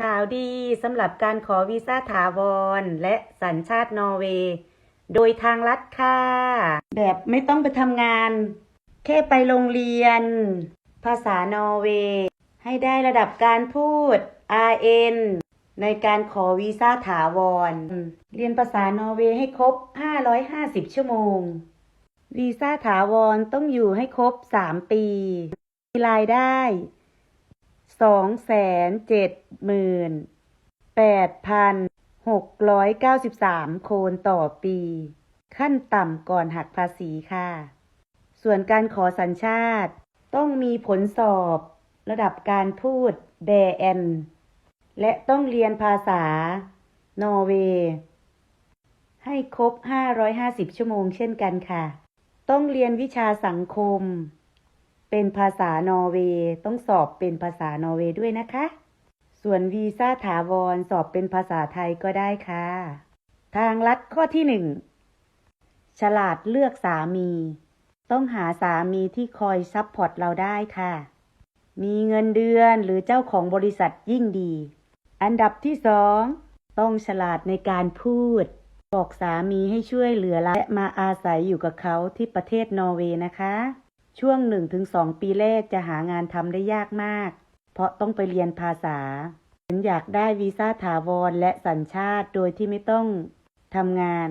ข่าวดีสำหรับการขอวีซ่าถาวร และสัญชาตินอร์เวย์ โดยทางรัฐค่ะ แบบไม่ต้องไปทำงาน แค่ไปโรงเรียน ภาษานอร์เวย์ ให้ได้ระดับการพูด RN ในการขอวีซ่าถาวร เรียนภาษานอร์เวย์ให้ครบ 550 ชั่วโมง วีซ่าถาวรต้องอยู่ให้ครบ 3 ปี มีรายได้ สองแสนเจ็ดหมื่นแปดพันหกร้อยเก้าสิบสามโคนต่อปี ขั้นต่ำก่อนหักภาษีค่ะ ส่วนการขอสัญชาติ ต้องมีผลสอบ ระดับการพูดแดแอนและต้องเรียนภาษานอร์เวย์ให้ครบ 550 ชั่วโมงเช่นกันค่ะ ต้องเรียนวิชาสังคม เป็นภาษานอร์เวย์ต้องสอบเป็นภาษานอร์เวย์ด้วยนะคะ ส่วนวีซ่าถาวรสอบเป็นภาษาไทยก็ได้ค่ะ ทางลัดข้อที่หนึ่งฉลาดเลือกสามี ต้องหาสามีที่คอยซัพพอร์ตเราได้ค่ะ มีเงินเดือนหรือเจ้าของบริษัทยิ่งดี อันดับที่สองต้องฉลาดในการพูด บอกสามีให้ช่วยเหลือและมาอาศัยอยู่กับเขาที่ประเทศนอร์เวย์นะคะ ช่วง 1-2 ปีแรกจะหางานทำได้ยากมาก เพราะต้องไปเรียนภาษา ฉันอยากได้วีซ่าถาวรและสัญชาติโดยที่ไม่ต้องทำงาน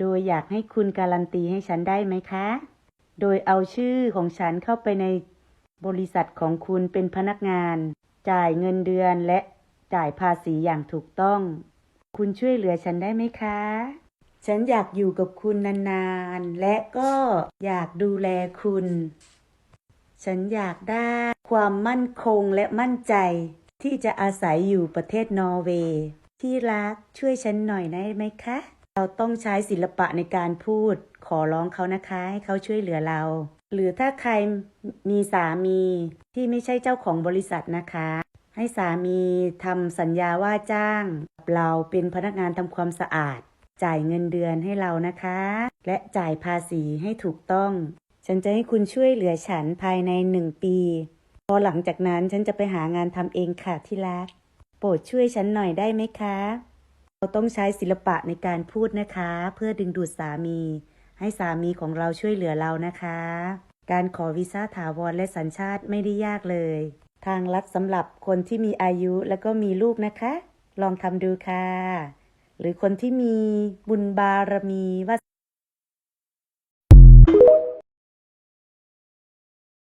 โดยอยากให้คุณการันตีให้ฉันได้ไหมคะ โดยเอาชื่อของฉันเข้าไปในบริษัทของคุณเป็นพนักงาน จ่ายเงินเดือนและจ่ายภาษีอย่างถูกต้อง คุณช่วยเหลือฉันได้ไหมคะ ฉันอยากอยู่กับคุณนานๆ และก็อยากดูแลคุณ ฉันอยากได้ความมั่นคงและมั่นใจ ที่จะอาศัยอยู่ประเทศนอร์เวย์ที่รักช่วยฉันหน่อยได้ไหมคะ เราต้องใช้ศิลปะในการพูด ขอร้องเขานะคะ ให้เขาช่วยเหลือเรา หรือถ้าใครมีสามีที่ไม่ใช่เจ้าของบริษัทนะคะ ให้สามีทำสัญญาว่าจ้างกับเราเป็นพนักงานทำความสะอาด จ่ายเงินเดือนให้เรานะคะ และจ่ายภาษีให้ถูกต้อง ฉันจะให้คุณช่วยเหลือฉันภายในหนึ่งปี พอหลังจากนั้นฉันจะไปหางานทำเองค่ะที่รัก โปรดช่วยฉันหน่อยได้ไหมคะ เราต้องใช้ศิลปะในการพูดนะคะ เพื่อดึงดูดสามี ให้สามีของเราช่วยเหลือเรานะคะ การขอวีซ่าถาวรและสัญชาติไม่ได้ยากเลย ทางลัดสำหรับคนที่มีอายุและก็มีลูกนะคะ ลองทำดูค่ะ หรือคนที่มีบุญบารมีว่า